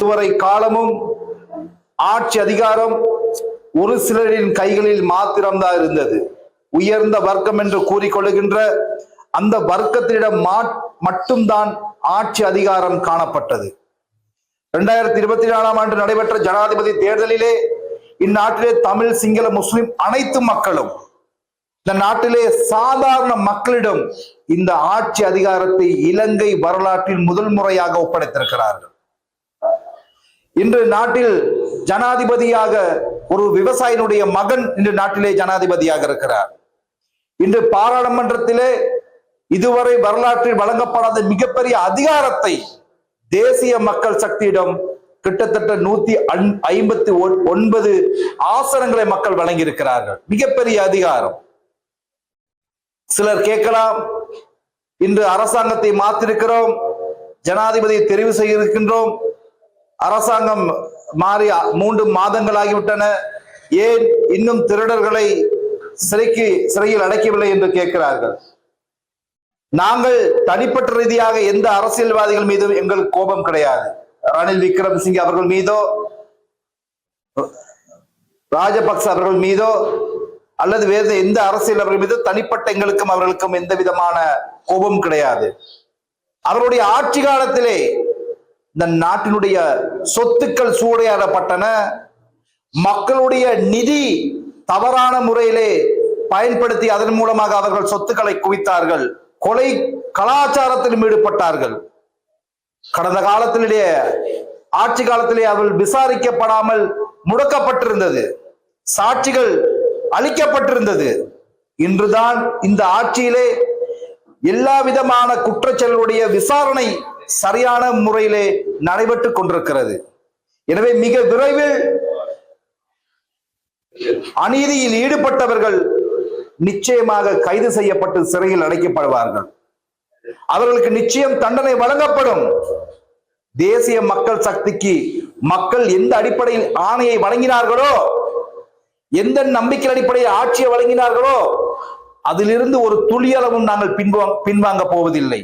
இதுவரை காலமும் ஆட்சி அதிகாரம் ஒரு சிலரின் கைகளில் மாத்திரம்தான் இருந்தது. உயர்ந்த வர்க்கம் என்று கூறிக்கொள்கின்ற அந்த வர்க்கத்தினிடம் மா- மட்டும்தான் ஆட்சி அதிகாரம் காணப்பட்டது. இரண்டாயிரத்தி இருபத்தி நாலாம் ஆண்டு நடைபெற்ற ஜனாதிபதி தேர்தலிலே இந்நாட்டிலே தமிழ் சிங்கள முஸ்லிம் அனைத்து மக்களும் இந்த நாட்டிலே சாதாரண மக்களிடம் இந்த ஆட்சி அதிகாரத்தை இலங்கை வரலாற்றில் முதல் முறையாக ஒப்படைத்திருக்கிறார்கள். இன்று நாட்டில் ஜனாதிபதியாக ஒரு விவசாயினுடைய மகன் இன்று நாட்டிலே ஜனாதிபதியாக இருக்கிறார். இன்று பாராளுமன்றத்திலே இதுவரை வரலாற்றில் வழங்கப்படாத மிகப்பெரிய அதிகாரத்தை தேசிய மக்கள் சக்தியிடம் கிட்டத்தட்ட நூத்தி ஐம்பத்தி ஒன்பது ஆசனங்களை மக்கள் வழங்கியிருக்கிறார்கள். மிகப்பெரிய அதிகாரம். சிலர் கேட்கலாம் இன்று அரசாங்கத்தை மாத்திருக்கிறோம் ஜனாதிபதியை தெரிவு செய்திருக்கின்றோம் அரசாங்கம் மாறி மூன்று மாதங்கள் ஆகிவிட்டன ஏன் இன்னும் திருடர்களை சிறைக்கு சிறையில் அடைக்கவில்லை என்று கேட்கிறார்கள். நாங்கள் தனிப்பட்ட ரீதியாக எந்த அரசியல்வாதிகள் மீதும் எங்களுக்கு கோபம் கிடையாது. ரணில் விக்ரம்சிங் அவர்கள் மீதோ ராஜபக்ச அவர்கள் மீதோ அல்லது வேறு எந்த அரசியல் அவர்கள் மீதோ தனிப்பட்ட எங்களுக்கும் அவர்களுக்கும் எந்த விதமான கோபம் கிடையாது. அவருடைய ஆட்சி காலத்திலே இந்த நாட்டினுடைய சொத்துக்கள் சூறையாடப்பட்டன. மக்களுடைய நிதி தவறான முறையிலே பயன்படுத்தி அதன் மூலமாக அவர்கள் சொத்துக்களை குவித்தார்கள். கொலை கலாச்சாரத்திலும் ஈடுபட்டார்கள். கடந்த காலத்திலே ஆட்சி காலத்திலே அவர்கள் விசாரிக்கப்படாமல் முடக்கப்பட்டிருந்தது. சாட்சிகள் அளிக்கப்பட்டிருந்தது. இன்றுதான் இந்த ஆட்சியிலே எல்லா விதமான குற்றச்செயலுடைய விசாரணை சரியான முறையிலே நடைபெற்றுக் கொண்டிருக்கிறது. எனவே மிக விரைவில் அநீதியில் ஈடுபட்டவர்கள் நிச்சயமாக கைது செய்யப்பட்டு சிறையில் அடைக்கப்படுவார்கள். அவர்களுக்கு நிச்சயம் தண்டனை வழங்கப்படும். தேசிய மக்கள் சக்திக்கு மக்கள் எந்த அடிப்படையில் ஆணையை வழங்கினார்களோ எந்த நம்பிக்கை அடிப்படையில் ஆட்சியை வழங்கினார்களோ அதிலிருந்து ஒரு துளியளவும் நாங்கள் பின்வாங்க பின்வாங்க போவதில்லை.